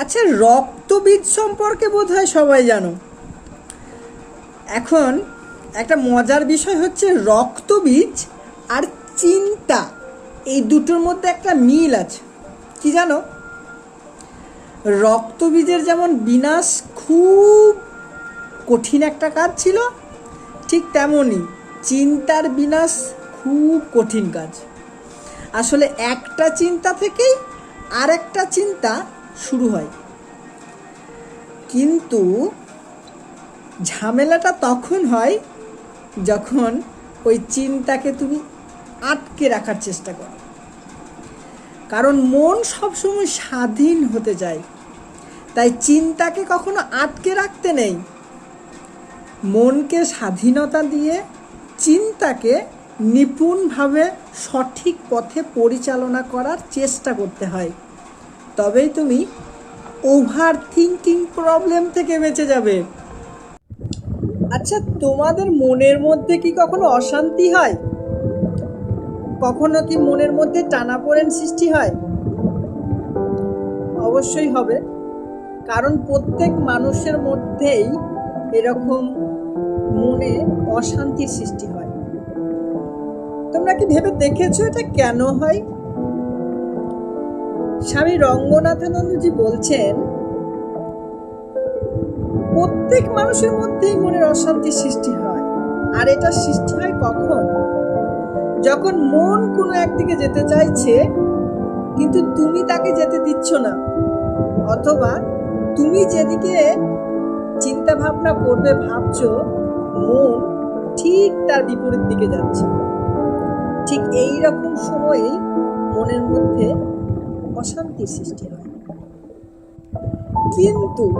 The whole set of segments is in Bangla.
আচ্ছা রক্তবীজ সম্পর্কে বোধহয় সবাই জানো। এখন একটা মজার বিষয় হচ্ছে রক্তবীজ আর চিন্তা, এই দুটোর মধ্যে একটা মিল আছে। কি জানো? রক্তবীজের যেমন বিনাশ খুব কঠিন একটা কাজ ছিল, ঠিক তেমনই চিন্তার বিনাশ খুব কঠিন কাজ। আসলে একটা চিন্তা থেকেই আরেকটা চিন্তা শুরু হয়। কিন্তু ঝামেলাটা তখন হয় যখন ওই চিন্তাকে তুমি আটকে রাখার চেষ্টা করো। কারণ মন সবসময় স্বাধীন হতে চায়, তাই চিন্তাকে কখনো আটকে রাখতে নেই। মনকে স্বাধীনতা দিয়ে চিন্তাকে নিপুণভাবে সঠিক পথে পরিচালনা করার চেষ্টা করতে হয়। তবেই তুমি ওভার থিঙ্কিং প্রবলেম থেকে বেঁচে যাবে। আচ্ছা তোমাদের মনের মধ্যে কি কখনো অশান্তি হয়? কখনো কি মনের মধ্যে টানাপোড়েন সৃষ্টি হয়? অবশ্যই হবে, কারণ প্রত্যেক মানুষের মধ্যেই এরকম মনে অশান্তির সৃষ্টি হয়। তোমরা কি ভেবে দেখেছ এটা কেন হয়? স্বামী রঙ্গনাথানন্দজি বলছেন, প্রত্যেক মানুষের মধ্যেই মনের অশান্তির সৃষ্টি হয়। আর এটা সৃষ্টি হয় কখন? যখন মন কোনো একদিকে যেতে চাইছে, কিন্তু তুমি তাকে যেতে দিচ্ছ না, অথবা তুমি যেদিকে চিন্তা ভাবনা করবে ভাবছ, মন ঠিক তার বিপরীত দিকে যাচ্ছে। ঠিক এই রকম সময়েই মনের মধ্যে অশান্তির সৃষ্টি হয়। কিন্তু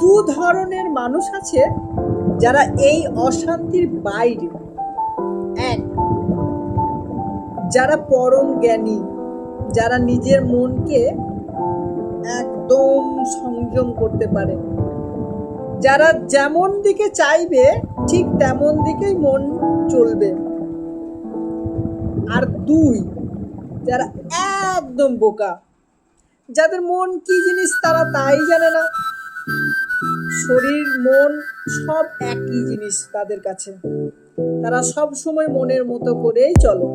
দু ধরনের মানুষ আছে যারা এই অশান্তির বাইরে। এক, যারা পরম জ্ঞানী, যারা নিজের মনকে একদম সংযম করতে পারে। যারা যেমন দিকে চাইবে, ঠিক তেমন দিকেই মন চলবে। আর দুই, যারা একদম বোকা। যাদের মন কি জিনিস তারা তাই জানে না। শরীর, মন সব একই জিনিস তাদের কাছে। তারা সব সময় মনের মতো করেই চলে।